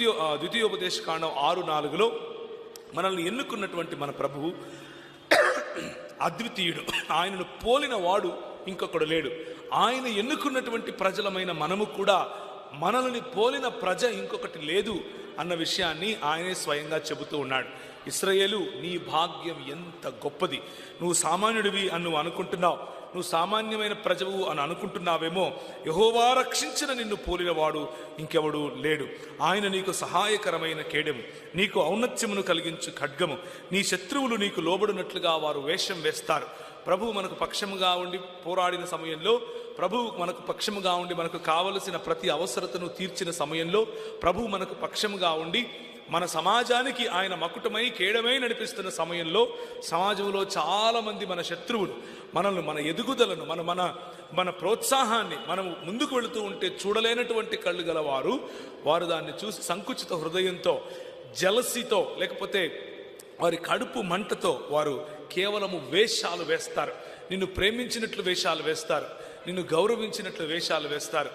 ద్వితీయ ద్వితీయోపదేశ కాండం ఆరు నాలుగులో మనల్ని ఎన్నుకున్నటువంటి మన ప్రభువు అద్వితీయుడు. ఆయనను పోలిన వాడు ఇంకొకడు లేడు. ఆయన ఎన్నుకున్నటువంటి ప్రజలమైన మనము కూడా మనల్ని పోలిన ప్రజ ఇంకొకటి లేదు అన్న విషయాన్ని ఆయనే స్వయంగా చెబుతూ ఉన్నాడు. ఇస్రయేలు నీ భాగ్యం ఎంత గొప్పది. నువ్వు సామాన్యుడివి అని నువ్వు అనుకుంటున్నావు. నువ్వు సామాన్యమైన ప్రజవు అని అనుకుంటున్నావేమో యహోవా రక్షించిన నిన్ను పోలినవాడు ఇంకెవడు లేడు. ఆయన నీకు సహాయకరమైన కేడెము నీకు ఔన్నత్యమును కలిగించు ఖడ్గము నీ శత్రువులు నీకు లోబడినట్లుగా వారు వేషం వేస్తారు. ప్రభువు మనకు పక్షముగా ఉండి పోరాడిన సమయంలో ప్రభువు మనకు పక్షముగా ఉండి మనకు కావలసిన ప్రతి అవసరతను తీర్చిన సమయంలో ప్రభువు మనకు పక్షముగా ఉండి మన సమాజానికి ఆయన మకుటమై కేడమై నడిపిస్తున్న సమయంలో సమాజంలో చాలామంది మన శత్రువులు మనల్ని మన ఎదుగుదలను మన మన మన ప్రోత్సాహాన్ని మనం ముందుకు వెళుతూ ఉంటే చూడలేనటువంటి కళ్ళు గలవారు వారు దాన్ని చూసి సంకుచిత హృదయంతో జలసితో లేకపోతే వారి కడుపు మంటతో వారు కేవలము వేషాలు వేస్తారు. నిన్ను ప్రేమించినట్లు వేషాలు వేస్తారు. నిన్ను గౌరవించినట్లు వేషాలు వేస్తారు.